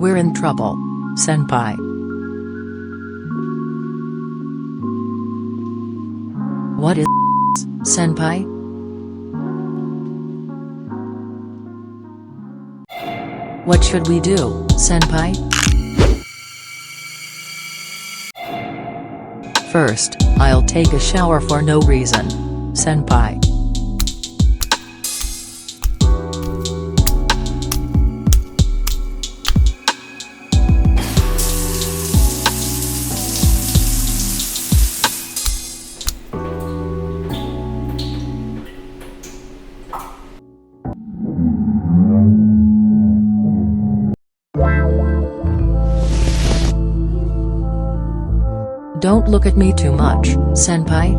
We're in trouble. Senpai. What is senpai? What should we do, senpai? First, I'll take a shower for no reason. Senpai. Don't look at me too much, senpai.